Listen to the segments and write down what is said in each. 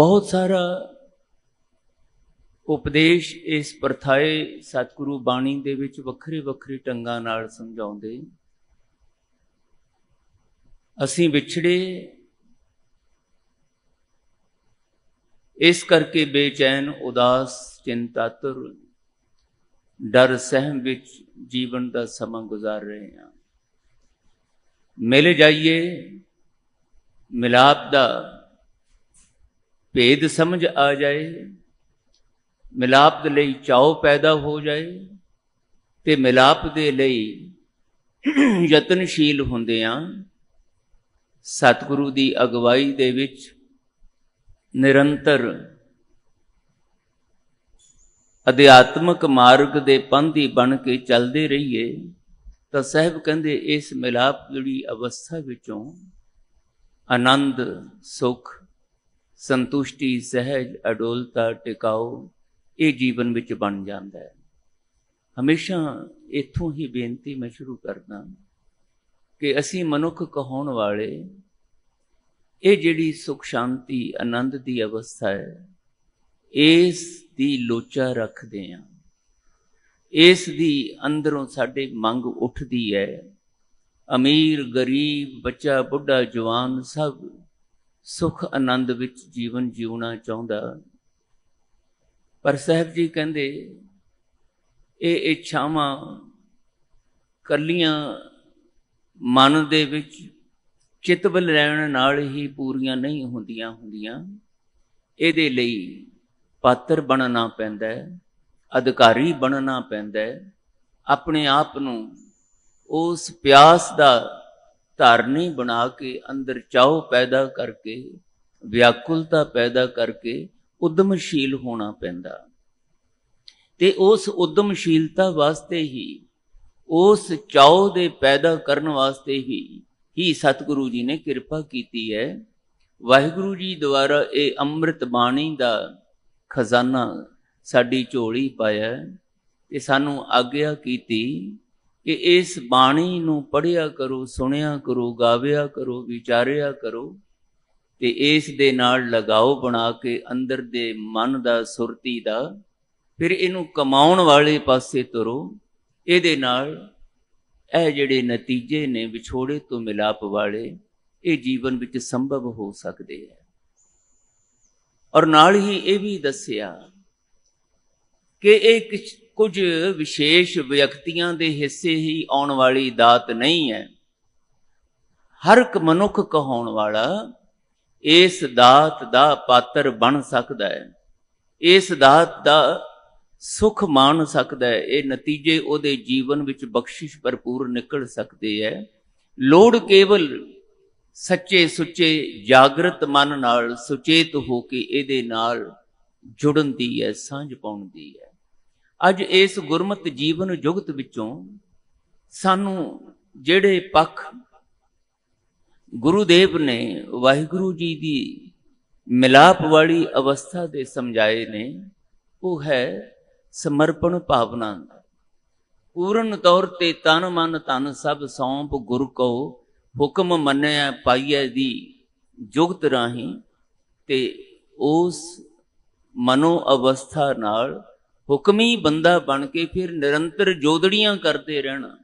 ਬਹੁਤ ਸਾਰਾ ਉਪਦੇਸ਼ ਇਸ ਪ੍ਰਥਾਏ ਸਤਿਗੁਰੂ ਬਾਣੀ ਦੇ ਵਿੱਚ ਵੱਖਰੇ ਵੱਖਰੇ ਢੰਗਾਂ ਨਾਲ ਸਮਝਾਉਂਦੇ। ਅਸੀਂ ਵਿਛੜੇ ਇਸ ਕਰਕੇ ਬੇਚੈਨ, ਉਦਾਸ, ਚਿੰਤਾਤੁਰ, ਡਰ, ਸਹਿਮ ਵਿੱਚ ਜੀਵਨ ਦਾ ਸਮਾਂ ਗੁਜ਼ਾਰ ਰਹੇ ਹਾਂ। ਮਿਲ ਜਾਈਏ, ਮਿਲਾਪ ਦਾ ਭੇਦ ਸਮਝ ਆ ਜਾਏ, ਮਿਲਾਪ ਦੇ ਲਈ ਚਾਉ ਪੈਦਾ ਹੋ ਜਾਏ, ਤੇ ਮਿਲਾਪ ਦੇ ਲਈ ਯਤਨਸ਼ੀਲ ਹੁੰਦੇ ਆ ਸਤਿਗੁਰੂ ਦੀ ਅਗਵਾਈ ਦੇ ਵਿੱਚ ਨਿਰੰਤਰ ਅਧਿਆਤਮਕ ਮਾਰਗ ਦੇ ਪੰਥੀ ਬਣ ਕੇ ਚੱਲਦੇ ਰਹੀਏ, ਤਾਂ ਸਾਹਿਬ ਕਹਿੰਦੇ, ਇਸ ਮਿਲਾਪ ਜਿਹੜੀ ਅਵਸਥਾ ਵਿੱਚੋਂ ਆਨੰਦ, ਸੁਖ ਸੰਤੁਸ਼ਟੀ, ਸਹਿਜ, ਅਡੋਲਤਾ ਟਿਕਾਓ ਇਹ ਜੀਵਨ ਵਿੱਚ ਬਣ ਜਾਂਦਾ ਹੈ। ਹਮੇਸ਼ਾ ਇੱਥੋਂ ਹੀ ਬੇਨਤੀ ਮੈਂ ਸ਼ੁਰੂ ਕਰਦਾ ਕਿ ਅਸੀਂ ਮਨੁੱਖ ਕਹਾਉਣ ਵਾਲੇ, ਇਹ ਜਿਹੜੀ ਸੁਖ, ਸ਼ਾਂਤੀ, ਆਨੰਦ ਦੀ ਅਵਸਥਾ ਹੈ, ਇਸ ਦੀ ਲੋਚਾ ਰੱਖਦੇ ਹਾਂ। ਇਸ ਦੀ ਅੰਦਰੋਂ ਸਾਡੇ ਮੰਗ ਉੱਠਦੀ ਹੈ। ਅਮੀਰ, ਗਰੀਬ, ਬੱਚਾ, ਬੁੱਢਾ, ਜਵਾਨ ਸਭ ਸੁਖ ਆਨੰਦ ਵਿੱਚ ਜੀਵਨ ਜਿਉਣਾ ਚਾਹੁੰਦਾ। ਪਰ ਸਾਹਿਬ ਜੀ ਕਹਿੰਦੇ, ਇਹ ਇੱਛਾਵਾਂ ਕੱਲੀਆਂ ਮਨ ਦੇ ਵਿੱਚ ਚਿਤਵਲ ਰਹਿਣ ਨਾਲ ਹੀ ਪੂਰੀਆਂ ਨਹੀਂ ਹੁੰਦੀਆਂ ਹੁੰਦੀਆਂ। ਇਹਦੇ ਲਈ ਪਾਤਰ ਬਣਨਾ ਪੈਂਦਾ ਹੈ, ਅਧਿਕਾਰੀ ਬਣਨਾ ਪੈਂਦਾ ਹੈ। ਆਪਣੇ ਆਪ ਨੂੰ ਉਸ ਪਿਆਸ ਦਾ ਧਾਰਨੀ ਬਣਾ ਕੇ ਅੰਦਰ ਚਾਉ ਪੈਦਾ ਕਰਕੇ, ਵਿਆਕੁਲਤਾ ਪੈਦਾ ਕਰਕੇ ਉਦਮਸ਼ੀਲ ਹੋਣਾ ਪੈਂਦਾ। ਤੇ ਉਸ ਉਦਮਸ਼ੀਲਤਾ ਵਾਸਤੇ ਹੀ, ਉਸ ਚਾਉ ਦੇ ਪੈਦਾ ਕਰਨ ਵਾਸਤੇ ਹੀ ਹੀ ਸਤਿਗੁਰੂ ਜੀ ਨੇ ਕਿਰਪਾ ਕੀਤੀ ਹੈ। ਵਾਹਿਗੁਰੂ ਜੀ ਦੁਆਰਾ ਇਹ ਅੰਮ੍ਰਿਤ ਬਾਣੀ ਦਾ ਖਜ਼ਾਨਾ ਸਾਡੀ ਝੋਲੀ ਪਾਇਆ ਤੇ ਸਾਨੂੰ ਆਗਿਆ ਕੀਤੀ ਕਿ ਇਸ ਬਾਣੀ ਨੂੰ ਪੜਿਆ ਕਰੋ, ਸੁਣਿਆ ਕਰੋ, ਗਾਵਿਆ ਕਰੋ, ਵਿਚਾਰਿਆ ਕਰੋ ਤੇ ਇਸ ਦੇ ਨਾਲ ਲਗਾਓ ਬਣਾ ਕੇ ਅੰਦਰ ਦੇ ਮਨ ਦਾ, ਸੁਰਤੀ ਦਾ, ਫਿਰ ਇਹਨੂੰ ਕਮਾਉਣ ਵਾਲੇ ਪਾਸੇ ਤੁਰੋ। ਇਹਦੇ ਨਾਲ ਇਹ ਜਿਹੜੇ ਨਤੀਜੇ ਨੇ ਵਿਛੋੜੇ ਤੋਂ ਮਿਲਾਪ ਵਾਲੇ, ਇਹ ਜੀਵਨ ਵਿੱਚ ਸੰਭਵ ਹੋ ਸਕਦੇ ਹੈ। ਔਰ ਨਾਲ ਹੀ ਇਹ ਵੀ ਦੱਸਿਆ ਕਿ ਇਹ ਕੁਝ ਵਿਸ਼ੇਸ਼ ਵਿਅਕਤੀਆਂ ਦੇ ਹਿੱਸੇ ਹੀ ਆਉਣ ਵਾਲੀ ਦਾਤ ਨਹੀਂ ਹੈ। ਹਰ ਇੱਕ ਮਨੁੱਖ ਕਹਾਉਣ ਵਾਲਾ ਇਸ ਦਾਤ ਦਾ ਪਾਤਰ ਬਣ ਸਕਦਾ ਹੈ। ਇਸ ਦਾਤ ਦਾ ਸੁਖ ਮਾਣ ਸਕਦਾ ਹੈ। ਇਹ ਨਤੀਜੇ ਉਹਦੇ ਜੀਵਨ ਵਿੱਚ ਬਖਸ਼ਿਸ਼ ਭਰਪੂਰ ਨਿਕਲ ਸਕਦੇ ਹੈ। ਲੋੜ ਕੇਵਲ ਸੱਚੇ ਸੁੱਚੇ ਜਾਗਰਤ ਮਨ ਨਾਲ ਸੁਚੇਤ ਹੋ ਕੇ ਇਹਦੇ ਨਾਲ ਜੁੜਨ ਦੀ ਹੈ, ਸਾਂਝ ਪਾਉਣ ਦੀ ਹੈ। ਅੱਜ ਇਸ ਗੁਰਮਤ ਜੀਵਨ ਜੁਗਤ ਵਿੱਚੋਂ ਸਾਨੂੰ ਜਿਹੜੇ ਪੱਖ ਗੁਰੂਦੇਵ ਨੇ, ਵਾਹਿਗੁਰੂ ਜੀ ਦੀ ਮਿਲਾਪ ਵਾਲੀ ਅਵਸਥਾ ਦੇ ਸਮਝਾਏ ਨੇ, ਉਹ ਹੈ ਸਮਰਪਣ ਭਾਵਨਾ। ਪੂਰਨ ਤੌਰ ਤੇ ਤਨ ਮਨ ਤਨ ਸਭ ਸੌਂਪ ਗੁਰ ਕੋ ਹੁਕਮ ਮੰਨਿਆ ਪਾਈਐ ਦੀ ਜੁਗਤ ਰਾਹੀਂ ਤੇ ਉਸ ਮਨੋ ਅਵਸਥਾ ਨਾਲ ਹੁਕਮੀ ਬੰਦਾ ਬਣ ਕੇ ਫਿਰ ਨਿਰੰਤਰ ਜੋਦੜੀਆਂ ਕਰਦੇ ਰਹਿਣਾ,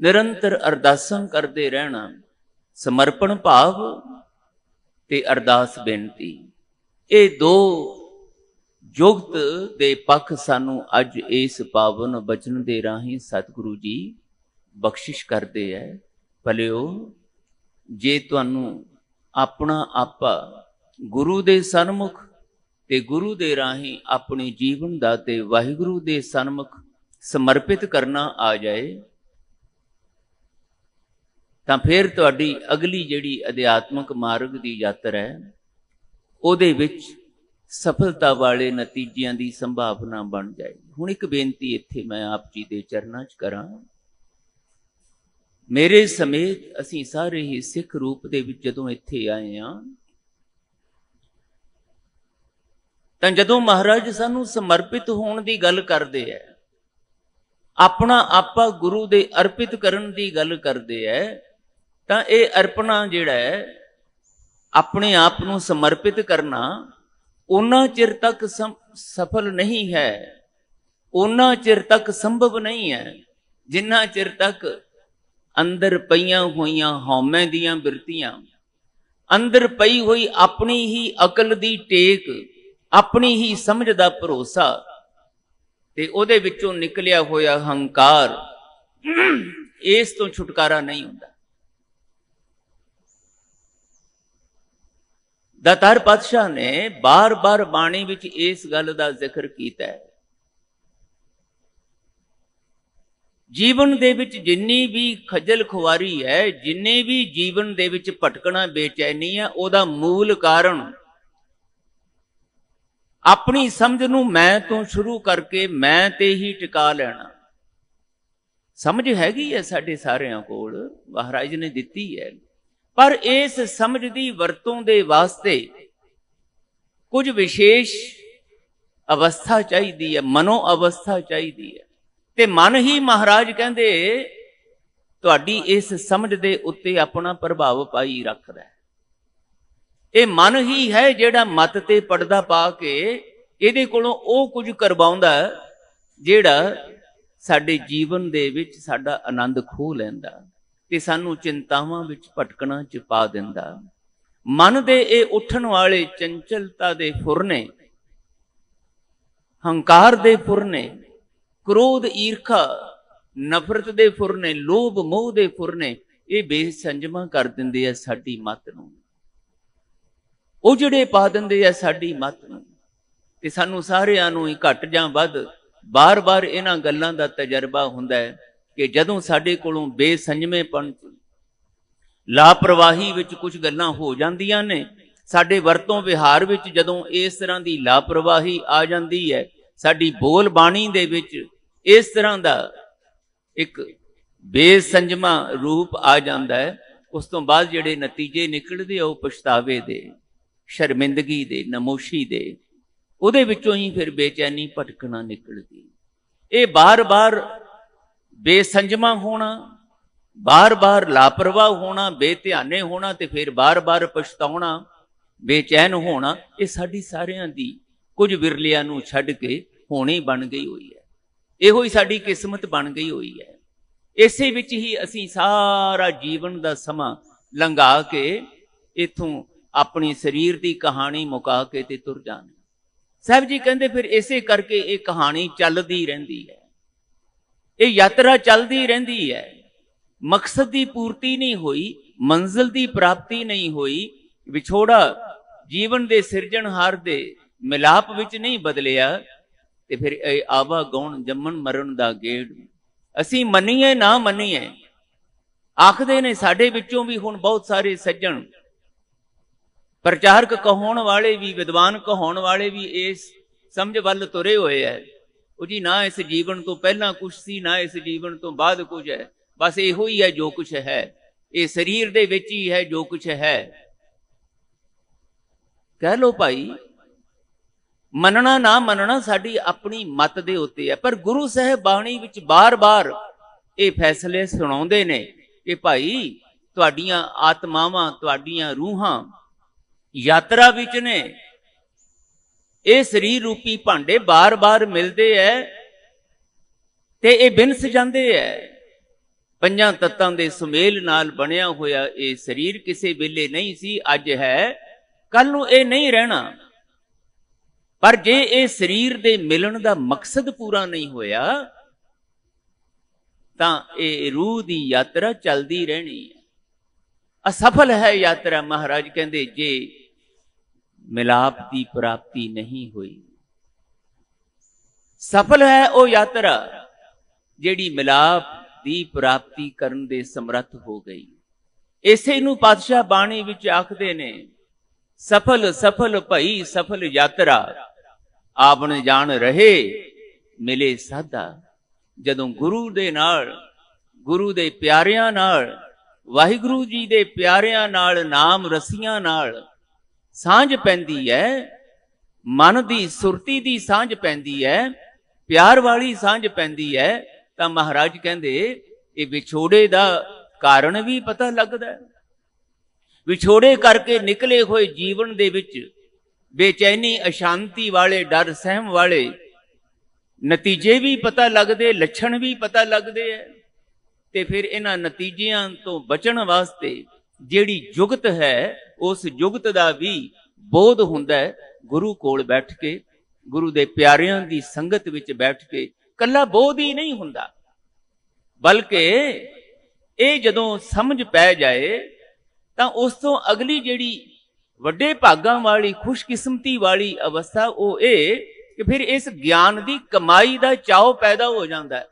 ਨਿਰੰਤਰ ਅਰਦਾਸਾਂ ਕਰਦੇ ਰਹਿਣਾ, ਸਮਰਪਣ ਭਾਵ ਤੇ ਅਰਦਾਸ ਬੇਨਤੀ। ਇਹ ਦੋ ਜੁਗਤ ਦੇ ਪੱਖ ਸਾਨੂੰ ਅੱਜ ਇਸ ਪਾਵਨ ਬਚਨ ਦੇ ਰਾਹੀਂ ਸਤਿਗੁਰੂ ਜੀ ਬਖਸ਼ਿਸ਼ ਕਰਦੇ ਐ। ਭਲਿਓ, ਜੇ ਤੁਹਾਨੂੰ ਆਪਣਾ ਆਪਾ ਗੁਰੂ ਦੇ ਸਨਮੁਖ ਤੇ ਗੁਰੂ ਦੇ ਰਾਹੀਂ ਆਪਣੇ ਜੀਵਨ ਦਾ ਤੇ ਵਾਹਿਗੁਰੂ ਦੇ ਸਨਮੁਖ ਸਮਰਪਿਤ ਕਰਨਾ ਆ ਜਾਏ, ਤਾਂ ਫਿਰ ਤੁਹਾਡੀ ਅਗਲੀ ਜਿਹੜੀ ਅਧਿਆਤਮਕ ਮਾਰਗ ਦੀ ਯਾਤਰਾ ਹੈ, ਉਹਦੇ ਵਿੱਚ ਸਫਲਤਾ ਵਾਲੇ ਨਤੀਜਿਆਂ ਦੀ ਸੰਭਾਵਨਾ ਬਣ ਜਾਏ। ਹੁਣ ਇੱਕ ਬੇਨਤੀ ਇੱਥੇ ਮੈਂ ਆਪ ਜੀ ਦੇ ਚਰਨਾਂ 'ਚ ਕਰਾਂ। ਮੇਰੇ ਸਮੇਤ ਅਸੀਂ ਸਾਰੇ ਹੀ ਸਿੱਖ ਰੂਪ ਦੇ ਵਿੱਚ ਜਦੋਂ ਇੱਥੇ ਆਏ ਆ ਤਾਂ ਜਦੋਂ ਮਹਾਰਾਜ ਸਾਨੂੰ ਸਮਰਪਿਤ ਹੋਣ ਦੀ ਗੱਲ ਕਰਦੇ ਐ, ਆਪਣਾ ਆਪਾ ਗੁਰੂ ਦੇ ਅਰਪਿਤ ਕਰਨ ਦੀ ਗੱਲ ਕਰਦੇ ਐ, ਤਾਂ ਇਹ ਅਰਪਣਾ ਜਿਹੜਾ ਹੈ ਆਪਣੇ ਆਪ ਨੂੰ ਸਮਰਪਿਤ ਕਰਨਾ ਉਹਨਾਂ ਚਿਰ ਤੱਕ ਸਫਲ ਨਹੀਂ ਹੈ। ਉਹਨਾਂ ਚਿਰ ਤੱਕ ਸੰਭਵ ਨਹੀਂ ਹੈ, ਜਿੰਨਾ ਚਿਰ ਤੱਕ ਅੰਦਰ ਪਈਆਂ ਹੋਈਆਂ ਹਉਮੈ ਦੀਆਂ ਬਿਰਤੀਆਂ, ਅੰਦਰ ਪਈ ਹੋਈ ਆਪਣੀ ਹੀ ਅਕਲ ਦੀ ਟੇਕ ਆਪਣੀ ਹੀ ਸਮਝ ਦਾ ਭਰੋਸਾ ਤੇ ਉਹਦੇ ਵਿੱਚੋਂ ਨਿਕਲਿਆ ਹੋਇਆ ਹੰਕਾਰ ਇਸ ਤੋਂ ਛੁਟਕਾਰਾ ਨਹੀਂ ਹੁੰਦਾ। ਦਾਤਾਰ ਪਾਤਸ਼ਾਹ ਨੇ ਬਾਰ-ਬਾਰ ਬਾਣੀ ਵਿੱਚ ਇਸ ਗੱਲ ਦਾ ਜ਼ਿਕਰ ਕੀਤਾ ਹੈ। ਜੀਵਨ ਦੇ ਵਿੱਚ ਜਿੰਨੀ ਵੀ ਖੱਜਲ ਖੁਆਰੀ ਹੈ, ਜਿੰਨੇ ਵੀ ਜੀਵਨ ਦੇ ਵਿੱਚ ਭਟਕਣਾ, ਬੇਚੈਨੀ ਹੈ, ਉਹਦਾ ਮੂਲ ਕਾਰਨ ਆਪਣੀ ਸਮਝ ਨੂੰ ਮੈਂ ਤੋਂ ਸ਼ੁਰੂ ਕਰਕੇ ਮੈਂ ਤੇ ਹੀ ਟਿਕਾ ਲੈਣਾ। ਸਮਝ ਹੈਗੀ ਹੈ ਸਾਡੇ ਸਾਰਿਆਂ ਕੋਲ, ਮਹਾਰਾਜ ਨੇ ਦਿੱਤੀ ਹੈ। ਪਰ ਇਸ ਸਮਝ ਦੀ ਵਰਤੋਂ ਦੇ ਵਾਸਤੇ ਕੁਝ ਵਿਸ਼ੇਸ਼ ਅਵਸਥਾ ਚਾਹੀਦੀ ਹੈ, ਮਨੋ ਅਵਸਥਾ ਚਾਹੀਦੀ ਹੈ। ਤੇ ਮਨ ਹੀ ਮਹਾਰਾਜ ਕਹਿੰਦੇ, ਤੁਹਾਡੀ ਇਸ ਸਮਝ ਦੇ ਉੱਤੇ ਆਪਣਾ ਪ੍ਰਭਾਵ ਪਾਈ ਰੱਖਦਾ ਹੈ। ਇਹ ਮਨ ਹੀ ਹੈ ਜਿਹੜਾ ਮਤ ਤੇ ਪਰਦਾ ਪਾ ਕੇ ਇਹਦੇ ਕੋਲੋਂ ਉਹ ਕੁਝ ਕਰਵਾਉਂਦਾ ਜਿਹੜਾ ਸਾਡੇ ਜੀਵਨ ਦੇ ਵਿੱਚ ਸਾਡਾ ਆਨੰਦ ਖੋਹ ਲੈਂਦਾ ਤੇ ਸਾਨੂੰ ਚਿੰਤਾਵਾਂ ਵਿੱਚ ਭਟਕਣਾ ਚ ਪਾ ਦਿੰਦਾ ਮਨ ਦੇ ਇਹ ਉੱਠਣ ਵਾਲੇ ਚੰਚਲਤਾ ਦੇ ਫੁਰਨੇ, ਹੰਕਾਰ ਦੇ ਫੁਰਨੇ, ਕ੍ਰੋਧ, ਈਰਖਾ, ਨਫ਼ਰਤ ਦੇ ਫੁਰਨੇ, ਲੋਭ, ਮੋਹ ਦੇ ਫੁਰਨੇ, ਇਹ ਬੇਸੰਜਮਾ ਕਰ ਦਿੰਦੇ ਆ ਸਾਡੀ ਮਤ ਨੂੰ। ਉਹ ਜਿਹੜੇ ਪਾ ਦਿੰਦੇ ਆ ਸਾਡੀ ਮਤ ਨੂੰ, ਤੇ ਸਾਨੂੰ ਸਾਰਿਆਂ ਨੂੰ ਹੀ ਘੱਟ ਜਾਂ ਵੱਧ ਬਾਰ-ਬਾਰ ਇਹਨਾਂ ਗੱਲਾਂ ਦਾ ਤਜਰਬਾ ਹੁੰਦਾ ਹੈ ਕਿ ਜਦੋਂ ਸਾਡੇ ਕੋਲੋਂ ਬੇਸੰਜਮੇਪਣ, ਲਾਪਰਵਾਹੀ ਵਿੱਚ ਕੁਝ ਗੱਲਾਂ ਹੋ ਜਾਂਦੀਆਂ ਨੇ, ਸਾਡੇ ਵਰਤੋਂ ਵਿਹਾਰ ਵਿੱਚ ਜਦੋਂ ਇਸ ਤਰ੍ਹਾਂ ਦੀ ਲਾਪਰਵਾਹੀ ਆ ਜਾਂਦੀ ਹੈ, ਸਾਡੀ ਬੋਲ ਬਾਣੀ ਦੇ ਵਿੱਚ ਇਸ ਤਰ੍ਹਾਂ ਦਾ ਇੱਕ ਬੇਸੰਜਮਾ ਰੂਪ ਆ ਜਾਂਦਾ ਹੈ, ਉਸ ਤੋਂ ਬਾਅਦ ਜਿਹੜੇ ਨਤੀਜੇ ਨਿਕਲਦੇ ਆ ਉਹ ਪਛਤਾਵੇ ਦੇ। ਸ਼ਰਮਿੰਦਗੀ ਦੇ, ਨਮੋਸ਼ੀ ਦੇ, ਉਹਦੇ ਵਿੱਚੋਂ ਹੀ ਫਿਰ ਬੇਚੈਨੀ ਭਟਕਣਾ ਨਿਕਲਦੀ। ਇਹ ਬਾਰ-ਬਾਰ ਬੇਸੰਜਮਾ ਹੋਣਾ, ਬਾਰ-ਬਾਰ ਲਾਪਰਵਾਹ ਹੋਣਾ, ਬੇਧਿਆਨੇ ਹੋਣਾ ਤੇ ਫਿਰ ਬਾਰ-ਬਾਰ ਪਛਤਾਉਣਾ, ਬੇਚੈਨ ਹੋਣਾ, ਇਹ ਸਾਡੀ ਸਾਰਿਆਂ ਦੀ ਕੁਝ ਵਿਰਲਿਆਂ ਨੂੰ ਛੱਡ ਕੇ ਹੋਣੀ ਬਣ ਗਈ ਹੋਈ ਹੈ। ਇਹੋ ਹੀ ਸਾਡੀ ਕਿਸਮਤ ਬਣ ਗਈ ਹੋਈ ਹੈ। ਇਸੇ ਵਿੱਚ ਹੀ ਅਸੀਂ ਸਾਰਾ ਜੀਵਨ ਦਾ ਸਮਾਂ ਲੰਘਾ ਕੇ ਇਥੋਂ ਆਪਣੀ ਸਰੀਰ ਦੀ ਕਹਾਣੀ ਮੁਕਾ ਕੇ ਤੇ ਤੁਰ ਜਾਣ। ਸਾਹਿਬ ਜੀ ਕਹਿੰਦੇ ਫਿਰ ਇਸੇ ਕਰਕੇ ਇਹ ਕਹਾਣੀ ਚੱਲਦੀ ਰਹਿੰਦੀ ਹੈ। ਇਹ ਯਾਤਰਾ ਚੱਲਦੀ ਰਹਿੰਦੀ ਹੈ। ਮਕਸਦ ਦੀ ਪੂਰਤੀ ਨਹੀਂ ਹੋਈ, ਮੰਜ਼ਿਲ ਦੀ ਪ੍ਰਾਪਤੀ ਨਹੀਂ ਹੋਈ, ਵਿਛੋੜਾ ਜੀਵਨ ਦੇ ਸਿਰਜਣਹਾਰ ਦੇ ਮਿਲਾਪ ਵਿੱਚ ਨਹੀਂ ਬਦਲਿਆ ਤੇ ਫਿਰ ਇਹ ਆਵਾ ਗਉਣ ਜੰਮਣ ਮਰਨ ਦਾ ਗੇੜ। ਅਸੀਂ ਮੰਨੀਏ ਨਾ ਮੰਨੀਏ, ਆਖਦੇ ਨੇ ਸਾਡੇ ਵਿੱਚੋਂ ਵੀ ਹੁਣ ਬਹੁਤ ਸਾਰੇ ਸੱਜਣ ਪ੍ਰਚਾਰਕ ਕਹਾਉਣ ਵਾਲੇ ਵੀ, ਵਿਦਵਾਨ ਕਹਾਉਣ ਵਾਲੇ ਵੀ ਇਸ ਸਮਝ ਵੱਲ ਤੁਰੇ ਹੋਏ ਐ। ਉਹ ਜੀ ਨਾ ਇਸ ਜੀਵਨ ਤੋਂ ਪਹਿਲਾਂ ਕੁਛ ਸੀ, ਨਾ ਇਸ ਜੀਵਨ ਤੋਂ ਬਾਅਦ ਕੁਝ ਹੈ ਬਸ ਇਹੋ ਹੀ ਹੈ ਜੋ ਕੁਝ ਹੈ। ਇਹ ਸਰੀਰ ਦੇ ਵਿੱਚ ਹੀ ਹੈ ਜੋ ਕੁਝ ਹੈ। ਕਹਿ ਲੋ ਭਾਈ, ਮੰਨਣਾ ਨਾ ਮੰਨਣਾ ਸਾਡੀ ਆਪਣੀ ਮਤ ਦੇ ਉੱਤੇ ਹੈ ਪਰ ਗੁਰੂ ਸਾਹਿਬ ਬਾਣੀ ਵਿੱਚ ਬਾਰ-ਬਾਰ ਇਹ ਫੈਸਲੇ ਸੁਣਾਉਂਦੇ ਨੇ ਕਿ ਭਾਈ, ਤੁਹਾਡੀਆਂ ਆਤਮਾਵਾਂ, ਤੁਹਾਡੀਆਂ ਰੂਹਾਂ ਯਾਤਰਾ ਵਿੱਚ ਨੇ। ਇਹ ਸਰੀਰ ਰੂਪੀ ਭਾਂਡੇ ਬਾਰ-ਬਾਰ ਮਿਲਦੇ ਐ ਤੇ ਇਹ ਬਿਨਸ ਜਾਂਦੇ ਐ। ਪੰਜਾਂ ਤੱਤਾਂ ਦੇ ਸੁਮੇਲ ਨਾਲ ਬਣਿਆ ਹੋਇਆ ਇਹ ਸਰੀਰ ਕਿਸੇ ਵੇਲੇ ਨਹੀਂ ਸੀ, ਅੱਜ ਹੈ। ਕੱਲ ਨੂੰ ਇਹ ਨਹੀਂ ਰਹਿਣਾ। ਪਰ ਜੇ ਇਹ ਸਰੀਰ ਦੇ ਮਿਲਣ ਦਾ ਮਕਸਦ ਪੂਰਾ ਨਹੀਂ ਹੋਇਆ, ਤਾਂ ਇਹ ਰੂਹ ਦੀ ਯਾਤਰਾ ਚੱਲਦੀ ਰਹਿਣੀ ਹੈ ਅਸਫਲ ਹੈ ਯਾਤਰਾ ਮਹਾਰਾਜ ਕਹਿੰਦੇ, ਜੇ ਮਿਲਾਪ ਦੀ ਪ੍ਰਾਪਤੀ ਨਹੀਂ ਹੋਈ। ਸਫਲ ਹੈ ਉਹ ਯਾਤਰਾ ਜਿਹੜੀ ਮਿਲਾਪ ਦੀ ਪ੍ਰਾਪਤੀ ਕਰਨ ਦੇ ਸਮਰੱਥ ਹੋ ਗਈ। ਇਸੇ ਨੂੰ ਪਾਤਸ਼ਾਹ ਬਾਣੀ ਵਿੱਚ ਆਖਦੇ ਨੇ, ਸਫਲ ਸਫਲ ਭਈ, ਸਫਲ ਯਾਤਰਾ ਆਪਨ ਜਾਣ ਰਹੇ, ਮਿਲੇ ਸਾਦਾ। ਜਦੋਂ ਗੁਰੂ ਦੇ ਨਾਲ, ਗੁਰੂ ਦੇ ਪਿਆਰਿਆਂ ਨਾਲ, ਵਾਹਿਗੁਰੂ ਜੀ ਦੇ ਪਿਆਰਿਆਂ ਨਾਲ, ਨਾਮ ਰਸੀਆਂ ਨਾਲ ਸਾਂਝ ਪੈਂਦੀ ਹੈ, ਮਨ ਦੀ, ਸੁਰਤੀ ਦੀ ਸਾਂਝ ਪੈਂਦੀ ਹੈ, ਪਿਆਰ ਵਾਲੀ ਸਾਂਝ ਪੈਂਦੀ ਹੈ, ਤਾਂ ਮਹਾਰਾਜ ਕਹਿੰਦੇ, ਇਹ ਵਿਛੋੜੇ ਦਾ ਕਾਰਨ ਵੀ ਪਤਾ ਲੱਗਦਾ ਹੈ। ਵਿਛੋੜੇ ਕਰਕੇ ਨਿਕਲੇ ਹੋਏ ਜੀਵਨ ਦੇ ਵਿੱਚ ਬੇਚੈਨੀ, ਅਸ਼ਾਂਤੀ ਵਾਲੇ, ਡਰ, ਸਹਿਮ ਵਾਲੇ ਨਤੀਜੇ ਵੀ ਪਤਾ ਲੱਗਦੇ, ਲੱਛਣ ਵੀ ਪਤਾ ਲੱਗਦੇ ਐ ਤੇ ਫਿਰ ਇਹਨਾਂ ਨਤੀਜਿਆਂ ਤੋਂ ਬਚਣ ਵਾਸਤੇ ਜਿਹੜੀ ਜੁਗਤ ਹੈ ਉਸ ਜੁਗਤ ਦਾ ਵੀ ਬੋਧ ਹੁੰਦਾ ਹੈ। ਗੁਰੂ ਕੋਲ ਬੈਠ ਕੇ, ਗੁਰੂ ਦੇ ਪਿਆਰਿਆਂ ਦੀ ਸੰਗਤ ਵਿੱਚ ਬੈਠ ਕੇ ਕੱਲਾ ਬੋਧ ਹੀ ਨਹੀਂ ਹੁੰਦਾ। ਬਲਕਿ ਇਹ ਜਦੋਂ ਸਮਝ ਪੈ ਜਾਏ, ਤਾਂ ਉਸ ਤੋਂ ਅਗਲੀ ਜਿਹੜੀ ਵੱਡੇ ਭਾਗਾਂ ਵਾਲੀ, ਖੁਸ਼ਕਿਸਮਤੀ ਵਾਲੀ ਅਵਸਥਾ ਉਹ ਇਹ ਕਿ ਫਿਰ ਇਸ ਗਿਆਨ ਦੀ ਕਮਾਈ ਦਾ ਚਾਅ ਪੈਦਾ ਹੋ ਜਾਂਦਾ ਹੈ